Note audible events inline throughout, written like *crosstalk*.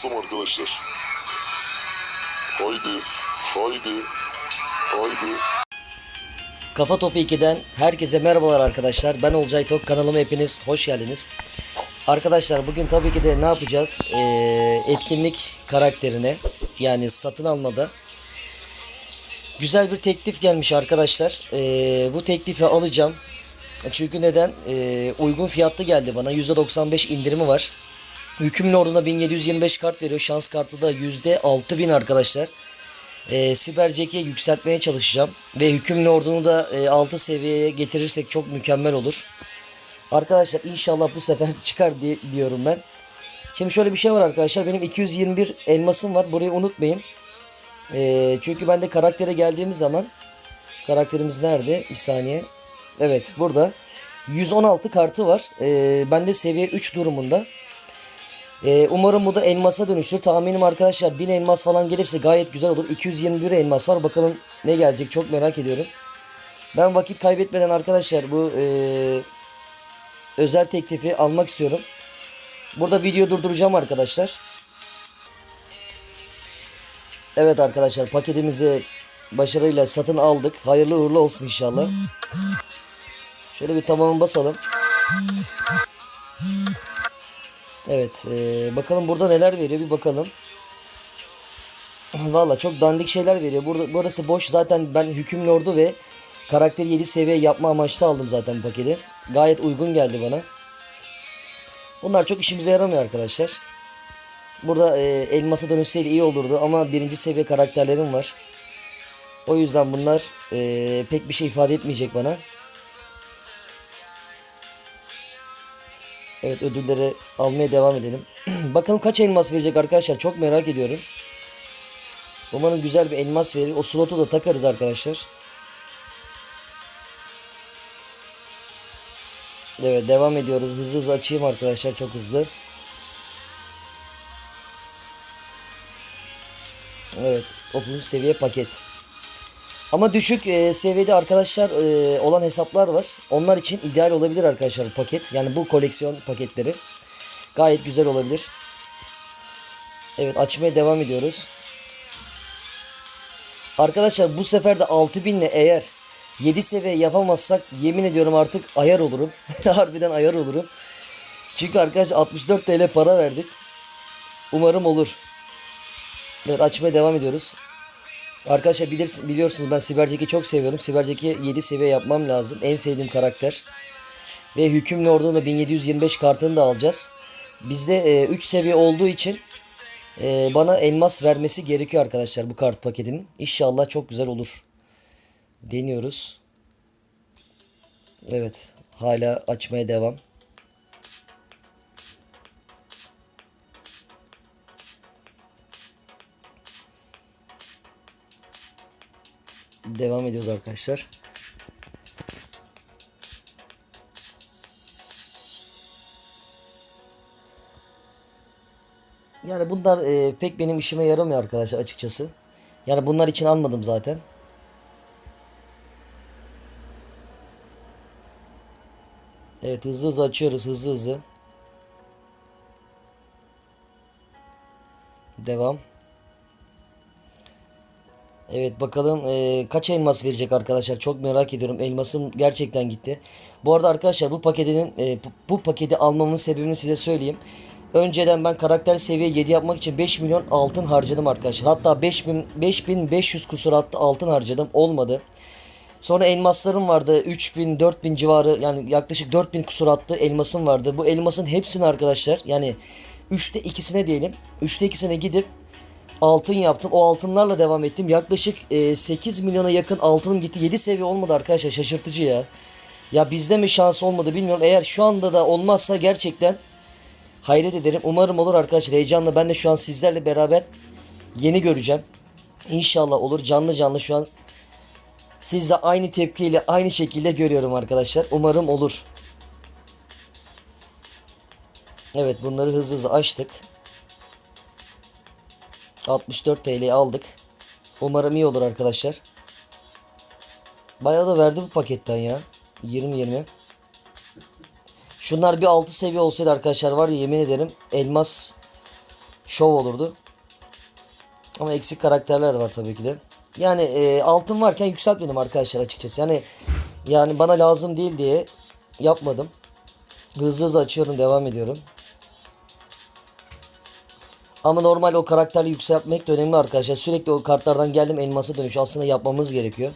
bastım arkadaşlar. Haydi. Haydi. Haydi. Kafa Topu 2'den herkese merhabalar arkadaşlar. Ben Olcay Tok. Kanalıma hepiniz hoş geldiniz. Arkadaşlar bugün tabii ki de ne yapacağız? Ee, etkinlik karakterine yani satın almada güzel bir teklif gelmiş arkadaşlar. Ee, bu teklifi alacağım. Çünkü neden? Ee, uygun fiyatlı geldi bana. %95 indirimi var. Hükümlü orduna 1725 kart veriyor. Şans kartı da %6000 arkadaşlar. E, Siber Jack'i yükseltmeye çalışacağım. Ve hükümlü ordunu da e, 6 seviyeye getirirsek çok mükemmel olur. Arkadaşlar inşallah bu sefer *laughs* çıkar diye diyorum ben. Şimdi şöyle bir şey var arkadaşlar. Benim 221 elmasım var. Burayı unutmayın. E, çünkü ben de karaktere geldiğimiz zaman şu karakterimiz nerede? Bir saniye. Evet burada. 116 kartı var. E, ben de seviye 3 durumunda. Ee, umarım bu da elmasa dönüşür. Tahminim arkadaşlar 1000 elmas falan gelirse gayet güzel olur. 221 elmas var. Bakalım ne gelecek çok merak ediyorum. Ben vakit kaybetmeden arkadaşlar bu e, özel teklifi almak istiyorum. Burada video durduracağım arkadaşlar. Evet arkadaşlar paketimizi başarıyla satın aldık. Hayırlı uğurlu olsun inşallah. Şöyle bir tamamı basalım. Evet. eee, bakalım burada neler veriyor bir bakalım. *clears throat* Valla çok dandik şeyler veriyor. Burada, burası boş. Zaten ben hükümlü ordu ve karakteri 7 seviye yapma amaçlı aldım zaten bu paketi. Gayet uygun geldi bana. Bunlar çok işimize yaramıyor arkadaşlar. Burada eee elmasa dönüşseydi iyi olurdu ama birinci seviye karakterlerim var. O yüzden bunlar eee, pek bir şey ifade etmeyecek bana. Evet ödülleri almaya devam edelim. *clears throat* Bakalım kaç elmas verecek arkadaşlar çok merak ediyorum. Umarım güzel bir elmas verir. O slotu da takarız arkadaşlar. Evet devam ediyoruz. Hızlı hızlı açayım arkadaşlar çok hızlı. Evet 30 seviye paket. Ama düşük e, seviyede arkadaşlar e, olan hesaplar var. Onlar için ideal olabilir arkadaşlar paket. Yani bu koleksiyon paketleri. Gayet güzel olabilir. Evet açmaya devam ediyoruz. Arkadaşlar bu sefer de 6000 ile eğer 7 seviye yapamazsak yemin ediyorum artık ayar olurum. *laughs* Harbiden ayar olurum. Çünkü arkadaşlar 64 TL para verdik. Umarım olur. Evet açmaya devam ediyoruz. Arkadaşlar bilirsin, biliyorsunuz ben Sibercek'i çok seviyorum. Sibercek'i 7 seviye yapmam lazım. En sevdiğim karakter. Ve hükümlü ordunun da 1725 kartını da alacağız. Bizde e, 3 seviye olduğu için e, bana elmas vermesi gerekiyor arkadaşlar bu kart paketinin. İnşallah çok güzel olur. Deniyoruz. Evet. Hala açmaya devam. Devam ediyoruz arkadaşlar. Yani bunlar e, pek benim işime yaramıyor arkadaşlar açıkçası. Yani bunlar için almadım zaten. Evet hızlı hızlı açıyoruz hızlı hızlı. Devam. Evet bakalım eee, kaç elmas verecek arkadaşlar çok merak ediyorum elmasım gerçekten gitti. Bu arada arkadaşlar bu paketinin eee, bu, bu paketi almamın sebebini size söyleyeyim. Önceden ben karakter seviye 7 yapmak için 5 milyon altın harcadım arkadaşlar. Hatta 5000 5500 kusur attı altın harcadım olmadı. Sonra elmaslarım vardı 3000 4000 civarı yani yaklaşık 4000 kusur attı elmasım vardı. Bu elmasın hepsini arkadaşlar yani 3'te 2'sine diyelim 3'te 2'sine gidip altın yaptım. O altınlarla devam ettim. Yaklaşık e, 8 milyona yakın altınım gitti. 7 seviye olmadı arkadaşlar. Şaşırtıcı ya. Ya bizde mi şans olmadı bilmiyorum. Eğer şu anda da olmazsa gerçekten hayret ederim. Umarım olur arkadaşlar. Heyecanla ben de şu an sizlerle beraber yeni göreceğim. İnşallah olur. Canlı canlı şu an sizle aynı tepkiyle aynı şekilde görüyorum arkadaşlar. Umarım olur. Evet bunları hızlı hızlı açtık. 64 TL aldık. Umarım iyi olur arkadaşlar. Bayağı da verdi bu paketten ya. 20-20. Şunlar bir 6 seviye olsaydı arkadaşlar var ya yemin ederim elmas şov olurdu. Ama eksik karakterler var tabii ki de. Yani e, altın varken yükseltmedim arkadaşlar açıkçası. Yani yani bana lazım değil diye yapmadım. Hızlı hızlı açıyorum devam ediyorum. Ama normal o karakterli yükseltmek de önemli arkadaşlar. Sürekli o kartlardan geldim elmasa dönüş aslında yapmamız gerekiyor.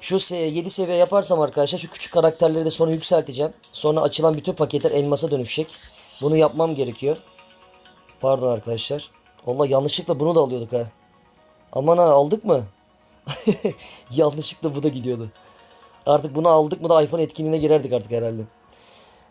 Şu 7 seviye yaparsam arkadaşlar şu küçük karakterleri de sonra yükselteceğim. Sonra açılan bütün paketler elmasa dönüşecek. Bunu yapmam gerekiyor. Pardon arkadaşlar. Allah yanlışlıkla bunu da alıyorduk ha. Aman ha aldık mı? *laughs* yanlışlıkla bu da gidiyordu. Artık bunu aldık mı da iPhone etkinliğine girerdik artık herhalde.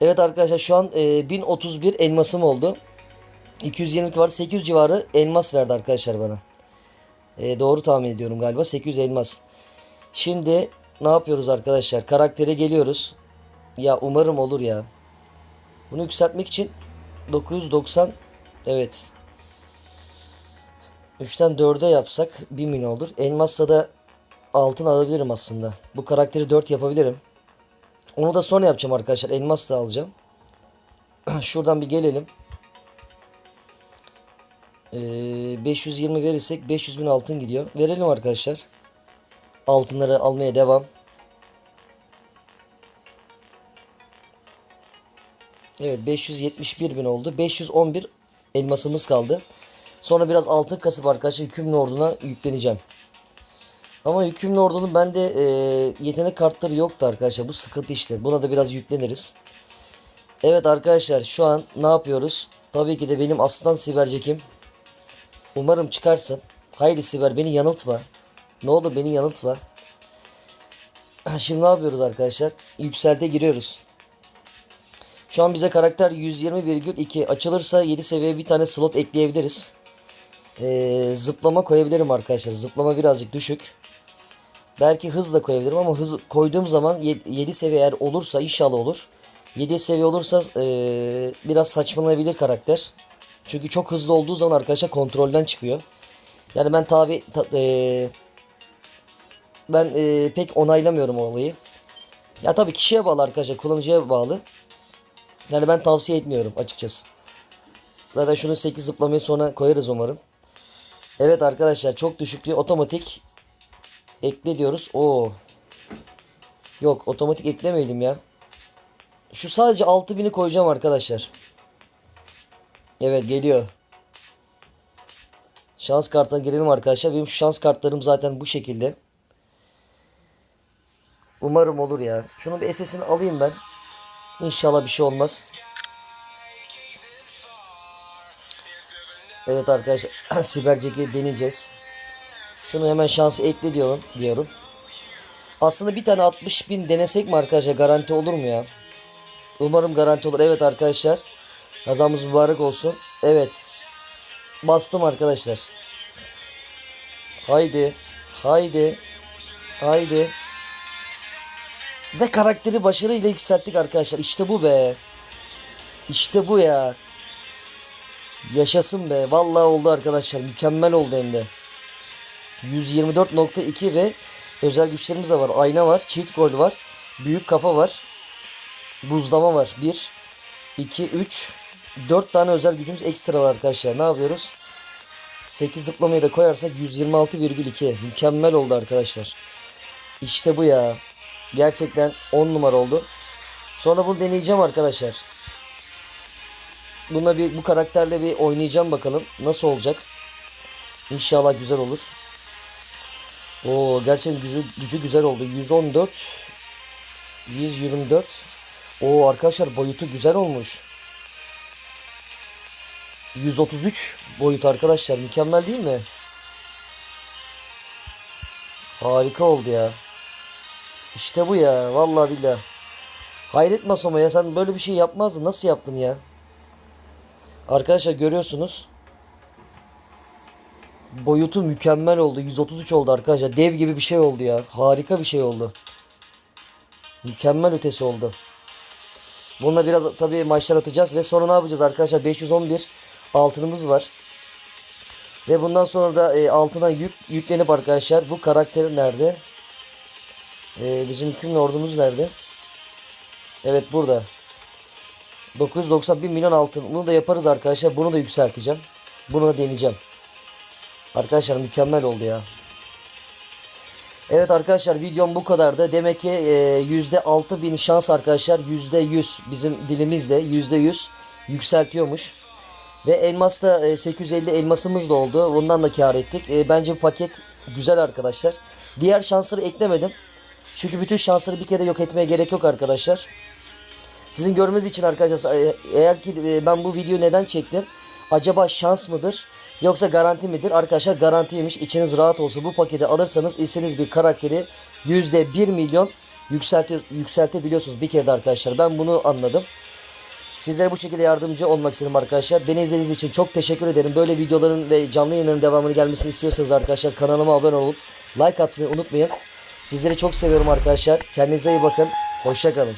Evet arkadaşlar şu an e, 1031 elmasım oldu. 222 var 800 civarı elmas verdi arkadaşlar bana. E, doğru tahmin ediyorum galiba 800 elmas. Şimdi ne yapıyoruz arkadaşlar? Karaktere geliyoruz. Ya umarım olur ya. Bunu yükseltmek için 990 evet. 3'ten 4'e yapsak 1 milyon olur. Elmasla da altın alabilirim aslında. Bu karakteri 4 yapabilirim. Onu da sonra yapacağım arkadaşlar. Elmas da alacağım. *clears throat* Şuradan bir gelelim. Ee, 520 verirsek 500 bin altın gidiyor. Verelim arkadaşlar. Altınları almaya devam. Evet 571 bin oldu. 511 elmasımız kaldı. Sonra biraz altın kasıp arkadaşlar hükümlü orduna yükleneceğim. Ama hükümlü ordunun bende e, yetenek kartları yoktu arkadaşlar. Bu sıkıntı işte. Buna da biraz yükleniriz. Evet arkadaşlar şu an ne yapıyoruz? Tabii ki de benim aslan sibercekim. Umarım çıkarsın. Haydi siber beni yanıltma. Ne olur beni yanıltma. *clears throat* Şimdi ne yapıyoruz arkadaşlar? Yükselte giriyoruz. Şu an bize karakter 120,2 açılırsa 7 seviyeye bir tane slot ekleyebiliriz. Ee, zıplama koyabilirim arkadaşlar. Zıplama birazcık düşük. Belki hız da koyabilirim ama hız koyduğum zaman 7 seviye eğer olursa inşallah olur. 7 seviye olursa ee, biraz saçmalayabilir karakter. Çünkü çok hızlı olduğu zaman arkadaşlar kontrolden çıkıyor. Yani ben tabi ta, ee, ben ee, pek onaylamıyorum o olayı. Ya tabii kişiye bağlı arkadaşlar kullanıcıya bağlı. Yani ben tavsiye etmiyorum açıkçası. Zaten şunu 8 zıplamayı sonra koyarız umarım. Evet arkadaşlar çok düşüklü otomatik ekle diyoruz. Oo. Yok otomatik eklemeyelim ya. Şu sadece 6000'i koyacağım arkadaşlar. Evet geliyor. Şans kartına girelim arkadaşlar. Benim şu şans kartlarım zaten bu şekilde. Umarım olur ya. Şunun bir SS'ini alayım ben. İnşallah bir şey olmaz. Evet arkadaşlar *clears throat* siberceki deneyeceğiz. Şunu hemen şansı ekle diyorum. diyorum. Aslında bir tane 60 bin denesek mi arkadaşlar garanti olur mu ya? Umarım garanti olur. Evet arkadaşlar. Kazamız mübarek olsun. Evet. Bastım arkadaşlar. Haydi. Haydi. Haydi. Ve karakteri başarıyla yükselttik arkadaşlar. İşte bu be. İşte bu ya. Yaşasın be. Vallahi oldu arkadaşlar. Mükemmel oldu hem de. 124.2 ve özel güçlerimiz de var. Ayna var. Çift gol var. Büyük kafa var. Buzlama var. 1 2 3 4 tane özel gücümüz ekstra var arkadaşlar. Ne yapıyoruz? 8 zıplamayı da koyarsak 126,2. Mükemmel oldu arkadaşlar. İşte bu ya. Gerçekten 10 numara oldu. Sonra bunu deneyeceğim arkadaşlar. Buna bir bu karakterle bir oynayacağım bakalım. Nasıl olacak? İnşallah güzel olur. Oo gerçekten gücü, gücü güzel oldu. 114 124 Oo arkadaşlar boyutu güzel olmuş. 133 boyut arkadaşlar mükemmel değil mi? Harika oldu ya. İşte bu ya vallahi billahi. Hayret Masoma ya sen böyle bir şey yapmazdın. Nasıl yaptın ya? Arkadaşlar görüyorsunuz. Boyutu mükemmel oldu. 133 oldu arkadaşlar. Dev gibi bir şey oldu ya. Harika bir şey oldu. Mükemmel ötesi oldu. Bununla biraz tabii maçlar atacağız ve sonra ne yapacağız arkadaşlar? 511 altınımız var. Ve bundan sonra da e, altına yük yüklenip arkadaşlar bu karakter nerede? E, bizim hükümlü ordumuz nerede? Evet burada. 991 milyon altın. Bunu da yaparız arkadaşlar. Bunu da yükselteceğim. Bunu da deneyeceğim. Arkadaşlar mükemmel oldu ya. Evet arkadaşlar videom bu kadardı. Demek ki e, %6 bin şans arkadaşlar %100 bizim dilimizle %100 yükseltiyormuş. Ve elmasta e, 850 elmasımız da oldu. Ondan da kar ettik. E, bence bu paket güzel arkadaşlar. Diğer şansları eklemedim. Çünkü bütün şansları bir kere yok etmeye gerek yok arkadaşlar. Sizin görmeniz için arkadaşlar e, eğer ki e, ben bu videoyu neden çektim? Acaba şans mıdır? Yoksa garanti midir? Arkadaşlar garantiymiş. İçiniz rahat olsun. Bu paketi alırsanız istediğiniz bir karakteri %1 milyon yükselte, yükseltebiliyorsunuz bir kere de arkadaşlar. Ben bunu anladım. Sizlere bu şekilde yardımcı olmak istedim arkadaşlar. Beni izlediğiniz için çok teşekkür ederim. Böyle videoların ve canlı yayınların devamını gelmesini istiyorsanız arkadaşlar kanalıma abone olup like atmayı unutmayın. Sizleri çok seviyorum arkadaşlar. Kendinize iyi bakın. Hoşçakalın.